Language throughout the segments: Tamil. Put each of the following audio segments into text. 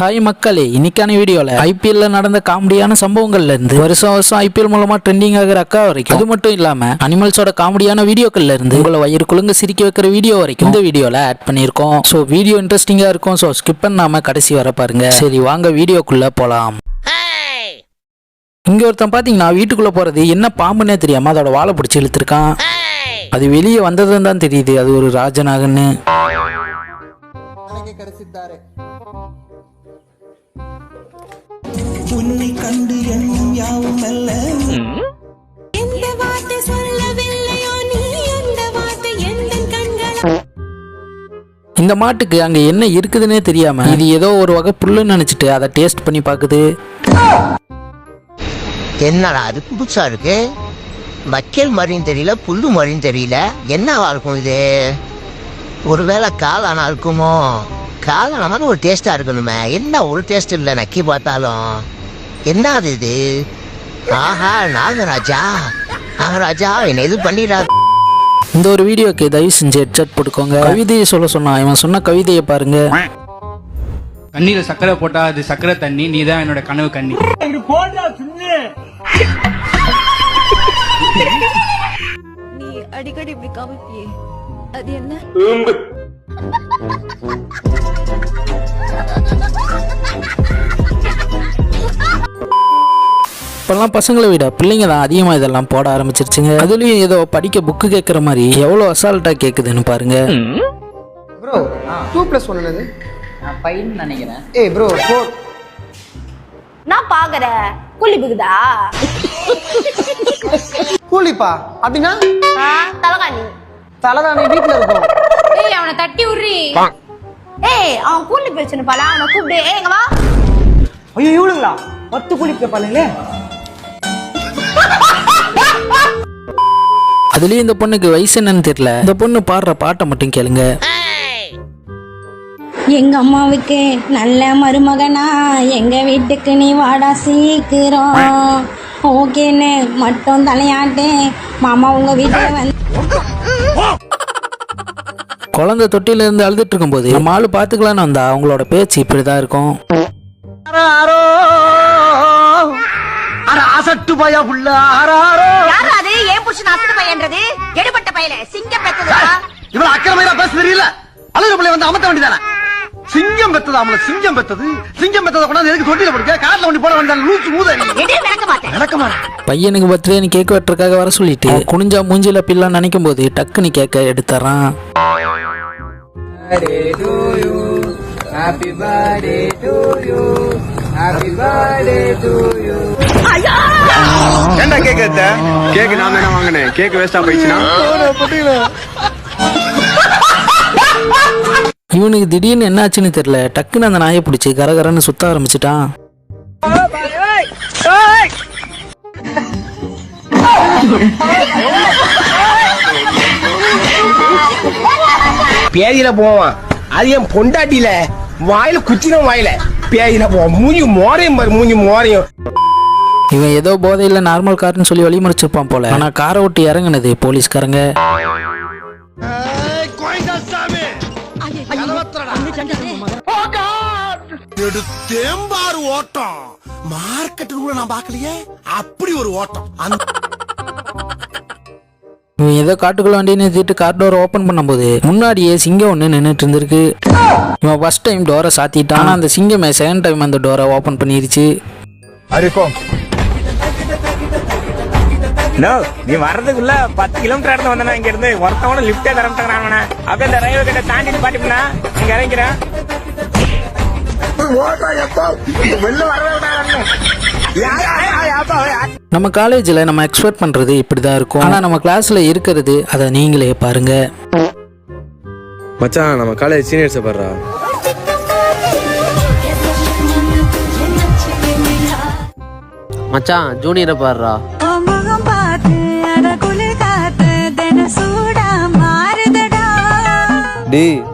ஹாய் மக்களே இன்னைக்கான வீடியோவில் ஐபிஎல்ல நடந்த காமெடியான சம்பவங்கள்ல இருந்து வருஷம் வருஷம் ஐபிஎல் மூலமா ட்ரெண்டிங் ஆகிற அக்கா வரைக்கும் அது மட்டும் இல்லாம அனிமல்ஸோட காமெடியான வீடியோக்கள்ல இருந்து உங்களை வயிறு குழுங்க சிரிக்க வைக்கிற வீடியோ வரைக்கும் இந்த வீடியோல ஆட் பண்ணியிருக்கோம். ஸோ வீடியோ இன்ட்ரெஸ்டிங்கா இருக்கும். ஸோ ஸ்கிப் பண்ணாம கடைசி வர பாருங்க. சரி வாங்க வீடியோக்குள்ள போலாம். இங்க ஒருத்தன் பாத்தீங்கன்னா வீட்டுக்குள்ள போறது என்ன பாம்புனே தெரியாம அதோட வாழை பிடிச்சி இழுத்துருக்கான். அது வெளியே வந்ததுன்னு தான் தெரியுது. அது ஒரு ராஜநாகன்னு. உன்னை கண்டு எண்ணம் யாவும் அல்ல. எந்த வார்த்தை சொல்லவில்லையோ நீ அந்த வார்த்தை எந்த கண்கள்? இந்த மாட்டுக்கு அங்க என்ன இருக்குதுன்னே தெரியாம இது ஏதோ ஒரு வகை புல்லுன்னு நினைச்சிட்டு அதை டேஸ்ட் பண்ணி பாக்குது. என்னடா அது புதுசா இருக்கு? மக்கள் மாதிரியும் தெரியல புல்லு மாதிரியும் தெரியல. என்னவா இருக்கும் இது? ஒருவேளை காளானா இருக்குமோ? காளான மாதிரி ஒரு டேஸ்டா இருக்கணுமே. என்ன ஒரு டேஸ்ட் இல்லை நக்கி பார்த்தாலும். என்ன அது இது? ஆஹா நாகராஜா? நாகராஜா என்ன இது பண்ணிடா? இந்த ஒரு வீடியோக்கு தயவு செஞ்சு ஹெட்செட் போட்டுக்கோங்க. கவிதையை சொல்ல சொன்னா இவன் சொன்ன கவிதையை பாருங்க. தண்ணியில சக்கரை போட்டா அது சக்கரை தண்ணி நீ தான் என்னோட கனவு கண்ணி. நீ அடிக்கடி இப்படி காமிப்பியே. அது என்ன? இப்பெல்லாம் பசங்களை விட பிள்ளைங்க தான் அதிகமா இதெல்லாம் போட ஆரம்பிச்சிருச்சுங்க. அதுலயும் ஏதோ படிக்க புக்கு கேட்குற மாதிரி எவ்வளவு அசால்ட்டா கேக்குதுன்னு பாருங்க. ப்ரோ டூ ப்ளஸ் ஒன் என்னது? பையன் நினைக்கிறேன். ஏய் ப்ரோ ஃபோர் நான் பாக்குறேன் புள்ளி பிகுதா? கூலிப்பா? அப்படின்னா? தலகாணி. தலைதானே வீட்டில் இருக்கும். ஏய் அவனை தட்டி விடுறி ஏய் அவன் கூலி பிரச்சனை பால? அவனை கூப்பிடு. ஏய் இங்க வா. ஐயோ இவளுங்களா பத்து கூலி கேட்பாங்களே அதுலயும் இந்த பொண்ணுக்கு வயசு என்னன்னு தெரியல. இந்த பொண்ணு பாடுற பாட்டை மட்டும் கேளுங்க. எங்க அம்மாவுக்கு நல்ல மருமகனா எங்க வீட்டுக்கு நீ வாடா சீக்கிரம். ஓகேன்னு மட்டும் தலையாட்டு மாமா உங்க வீட்டுல வந்து குழந்தை தொட்டில இருந்து அழுதுட்டு இருக்கும்போது நம்ம ஆளு பாத்துக்கலான்னு வந்தா அவங்களோட பேச்சு இப்படிதான் இருக்கும். அசட்டு பயா புள்ள ஆறாரோ? யாரு அது? ஏன் புருஷன் அசடு பையன்றது? எடுபட்ட பையல சிங்கம் பெத்ததா இவன் அக்கிரமையா பேச தெரியல. அழகு பிள்ளை வந்து அமர்த்த வேண்டியதானே? சிங்கம் பெத்தது அவள சிங்கம் பெத்தது? சிங்கம் பெத்ததை கொண்டாந்து எதுக்கு தொட்டில படுக்க காட்டுல ஒண்ணி போட வேண்டிய லூசு நடக்கமா பையனுக்கு பர்த்டேன்னு கேக் வெட்டுறதுக்காக வர சொல்லிட்டு குனிஞ்சா மூஞ்சில பில்லாம் நினைக்கும் போது டக்குன்னு கேக்க எடுத்துறான். Happy birthday to you happy birthday to you ஏன்டா கேக் எடுத்த கேக் நான் தானே வாங்கினேன். கேக் வேஸ்டா போயிடுச்சுன்னா? இவனுக்கு திடீர்னு என்னாச்சுன்னு தெரியல. டக்குன்னு அந்த நாயை பிடிச்சி கரகரன்னு சுத்த ஆரம்பிச்சிட்டான். பேதியில போவான் அது என் பொண்டாட்டியில. வாயில குச்சின வாயில. பேதியில போவான் மூஞ்சி மோரையும் பாரு மூஞ்சி மோரையும். இவன் ஏதோ போதையில நார்மல் கார்னு சொல்லி வழிமறிச்சிருப்பான் போல. ஆனா காரை விட்டு இறங்குனது போலீஸ்காரங்க. தேம்பாறு ஓட்டம். மார்க்கெட்டு கூட நான் பார்க்கலையே? அப்படி ஒரு ஓட்டம். இவன் ஏதோ காட்டுக்குள்ள வண்டி நிறுத்திட்டு கார் டோர் ஓபன் பண்ணும்போது முன்னாடியே சிங்கம் ஒன்று நின்றுட்டு இருந்திருக்கு. இவன் ஃபர்ஸ்ட் டைம் டோரை சாத்திட்டான். ஆனா அந்த சிங்கமே செகண்ட் டைம் அந்த டோரை ஓபன் பண்ணிருச்சு. நோ நீ வர்றதுக்குள்ள பத்து கிலோமீட்டர் இடத்துல வந்தா இங்க இருந்து ஒருத்தவன லிப்டே தர மாட்டேங்கிறான் அப்படியே இந்த ரயில்வே கிட்ட தாண்டிட்டு பாட்டிப்பா இங்க இறங்கிறேன் வெளில வரவே நம்ம காலேஜில் நம்ம எக்ஸ்பெக்ட் பண்றது இப்படிதான் இருக்கும். ஆனா நம்ம கிளாஸ்ல இருக்கிறது அதை நீங்களே பாருங்க. மச்சான் நம்ம காலேஜ் சீனியர்ஸை பாடுறா மச்சான் ஜூனியரை பாடுறா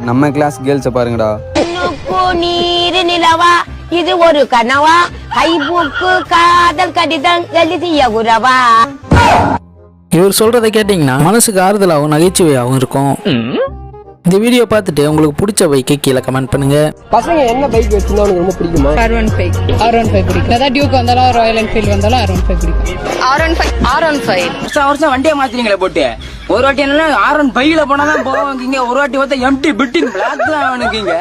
நம்ம கிளாஸ் கேர்ள்ஸை பாருங்கடா. நீர் நிலவா இது ஒரு கனவா. கைபுக்கு காதல் கடிதம் எழுதிய குரவா இவர் சொல்றதை கேட்டிங்கன்னா மனசுக்கு ஆறுதலாகவும் நகைச்சுவையாகவும் இருக்கும். இந்த வீடியோ பார்த்துட்டு உங்களுக்கு பிடிச்ச பைக்கை கீழே கமெண்ட் பண்ணுங்க. பசங்க என்ன பைக் வச்சிருந்தா ரொம்ப பிடிக்குமா? R one five R one five பிடிக்கும். அதாவது டியூக் வந்தாலும் ராயல் என்ஃபீல்டு வந்தாலும் ஆர் ஒன் ஃபைவ் பிடிக்கும். R one five R one five வருஷம் வருஷம் வண்டியை மாத்தினீங்களே போட்டு. ஒரு வாட்டி என்ன ஆர் ஒன் பையில போனா தான் போவாங்க ஒரு வாட்டி பார்த்தா எம்டி பில்டிங் பிளாக் தான் அவனுக்கு இங்க.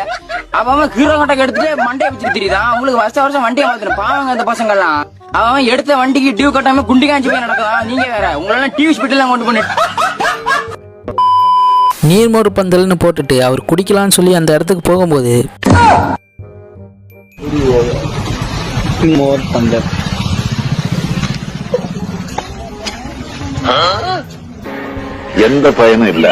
அவன் ஹீரோ கட்டக்கு எடுத்துட்டு மண்டையை வச்சுட்டு தெரியுதான் அவங்களுக்கு வருஷம் வருஷம் வண்டியை மாத்தணும். பாவங்க அந்த பசங்க எல்லாம் அவன் எடுத்த வண்டிக்கு டியூ கட்டாம குண்டி காஞ்சி போய் நடக்குதான் நீங்க வேற. உங்களெல்லாம் டிவி ஸ்பீட்லாம் கொண்டு பண்ணிட்டு நீர்மோர் பந்தல்னு போட்டுட்டு அவர் குடிக்கலாம்னு சொல்லி அந்த இடத்துக்கு போகும்போது மோர் பந்தர் எந்த பயனும் இல்ல.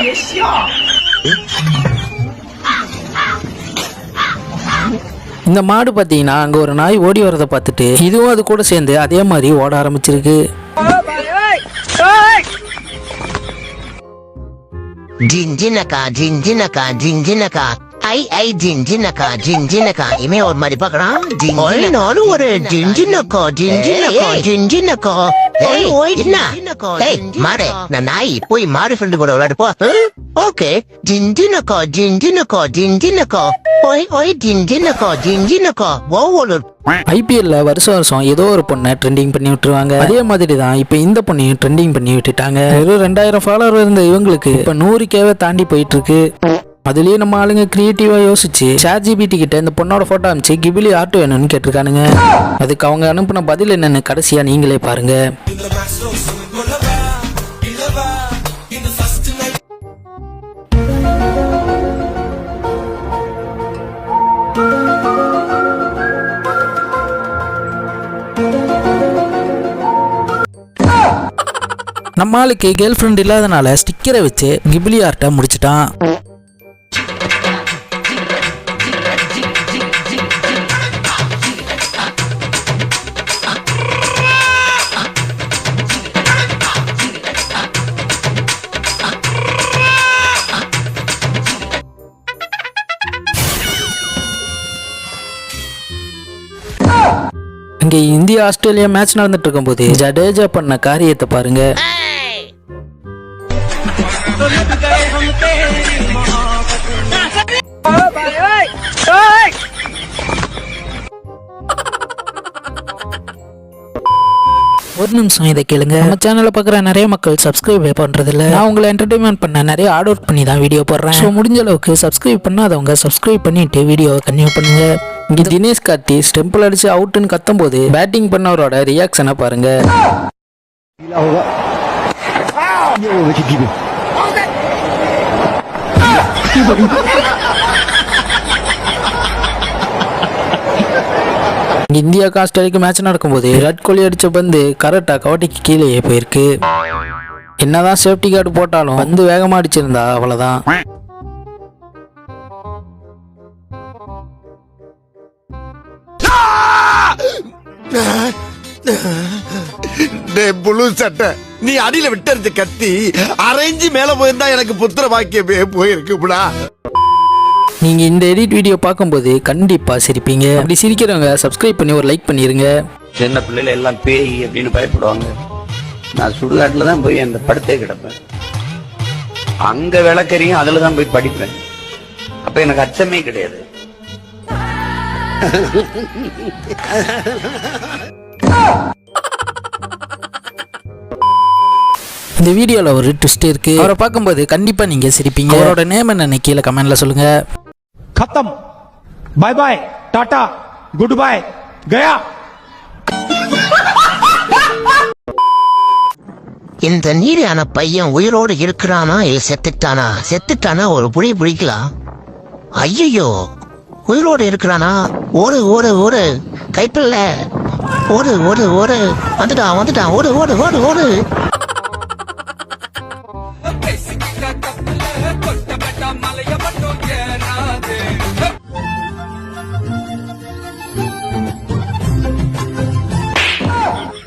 இந்த மாடு பார்த்தீங்கன்னா அங்கே ஒரு நாய் ஓடி வரதை பார்த்துட்டு இதுவும் அது கூட சேர்ந்து அதே மாதிரி ஓட ஆரம்பிச்சிருக்கு. ஜின்ஜினக்கா ஜின்ஜினக்கா ஜின்ஜினக்கா ஐ ஐ ஜின்ஜினக்கா ஜின்ஜினக்கா இமே ஒரு மாதிரி பார்க்கறான் நானும் ஒரு ஜின்ஜினக்கா ஜின்ஜினக்கா ஜின்ஜினக்கா ஏய் ஓய் என்ன ஏய் மாடே நான் நாய் போய் மாடு ஃப்ரெண்டு கூட விளையாடு போ ஓகே ஜின்ஜினக்கா ஜின்ஜினக்கா ஜின்ஜினக்கா ஓய் ஓய் ஜின்ஜினக்கா ஜின்ஜினக்கா ஓவோலு ஐபிஎல்ல வருஷம் வருஷம் ஏதோ ஒரு பொண்ணை ட்ரெண்டிங் பண்ணி விட்டுருவாங்க. அதே மாதிரி தான் இப்போ இந்த பொண்ணையும் ட்ரெண்டிங் பண்ணி விட்டுட்டாங்க. வெறும் ரெண்டாயிரம் ஃபாலோவர் இருந்த இவங்களுக்கு இப்போ நூறு கேவை தாண்டி போயிட்டு இருக்கு அதுலயே நம்ம ஆளுங்க கிரியேட்டிவா யோசிச்சு சாட் ஜிபிடி கிட்ட இந்த பொண்ணோட போட்டோ அனுப்பிச்சு கிபிலி ஆர்ட் வேணும்னு கேட்டிருக்கானுங்க. அதுக்கு அவங்க அனுப்பின பதில் என்னன்னு கடைசியா நீங்களே பாருங்க. நம்மளுக்கு கேர்ள் ஃப்ரெண்ட் இல்லாதனால ஸ்டிக்கரை வச்சு கிபிலி ஆர்ட்டை முடிச்சிட்டான். இங்கே இந்தியா ஆஸ்திரேலியா மேட்ச் நடந்துட்டு இருக்கும்போது ஜடேஜா பண்ண காரியத்தை பாருங்க. ஒரு நிமிஷம் இதை கேளுங்க நம்ம சேனலை பார்க்குற நிறைய மக்கள் சப்ஸ்கிரைப் பண்ணுறதில்ல நான் உங்களை என்டர்டைன்மெண்ட் பண்ண நிறைய ஆர்ட் அவுட் பண்ணி தான் வீடியோ போடுறேன் ஸோ முடிஞ்ச அளவுக்கு சப்ஸ்கிரைப் பண்ணாதவங்க சப்ஸ்கிரைப் பண்ணிட்டு வீடியோவை கன்டினியூ பண்ணுங்க இங்கே தினேஷ் கார்த்தி ஸ்டெம்பிள் அடிச்சு அவுட்டுன்னு கத்தும் போது பேட்டிங் பண்ணவரோட ரியாக்ஷனை பாருங்க இந்தியா ஆஸ்திரேலியாவுக்கு மேட்ச் நடக்கும்போது விராட் கோலி அடிச்ச பந்து கரெக்டா கவட்டிக்கு கீழேயே போயிருக்கு. என்னதான் சேஃப்டி கார்டு போட்டாலும் வந்து வேகமா அடிச்சிருந்தா அவ்வளவுதான். டே புழு சட்டை. நீ அடியில விட்டறிஞ்ச கத்தி அரைஞ்சு மேல போயிருந்தா எனக்கு புத்திர பாக்கியமே போயிருக்கும்டா நீங்க இந்த எடிட் வீடியோ பார்க்கும்போது கண்டிப்பா சிரிப்பீங்க. அப்படி சிரிக்கிறவங்க சப்ஸ்கிரைப் பண்ணி ஒரு லைக் பண்ணிருங்க. சின்ன பிள்ளைல எல்லாம் பேய் அப்படின்னு பயப்படுவாங்க. நான் சுடுகாட்டுல தான் போய் அந்த படுத்தே கிடப்பேன். அங்க விளக்கறியும் அதுல தான் போய் படிப்பேன். அப்ப எனக்கு அச்சமே கிடையாது. இந்த வீடியோவில் ஒரு ட்விஸ்ட் இருக்கு. அவரை பார்க்கும்போது கண்டிப்பாக நீங்கள் சிரிப்பீங்க. அவரோட நேம் என்ன கீழே கமெண்டில் சொல்லுங்கள் கத்தம். Bye bye tata good bye Gaya இந்த நீரியான பையன் உயிரோடு இருக்கிறானா செத்துட்டானா? செத்துட்டானா ஒரு புடி பிடிக்கலாம் ஐயோ உயிரோடு இருக்கிறானா? ஒரு ஒரு ஒரு கைப்பில்ல ஒரு ஒரு ஒரு வந்துட்டான் வந்துட்டான். ஒரு ஒரு ஒரு ஒரு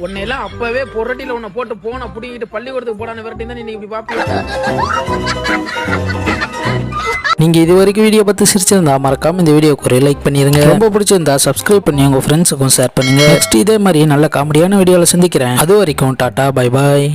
உன்னை எல்லாம் அப்பவே பொரட்டில உன்னை போட்டு போன புடிங்கிட்டு பள்ளிக்கூடத்துக்கு போடான்னு விரட்டி தான் நீ இப்படி பாப்பீங்க. நீங்கள் இது வரைக்கும் வீடியோ பார்த்து சிரிச்சிருந்தா மறக்காம இந்த வீடியோக்கு ஒரு லைக் பண்ணிருங்க. ரொம்ப பிடிச்சிருந்தா சப்ஸ்கிரைப் பண்ணி உங்க ஃப்ரெண்ட்ஸுக்கும் ஷேர் பண்ணுங்க. நெக்ஸ்ட் இதே மாதிரி நல்ல காமெடியான வீடியோவில் சந்திக்கிறேன். அது வரைக்கும் டாட்டா பை பாய்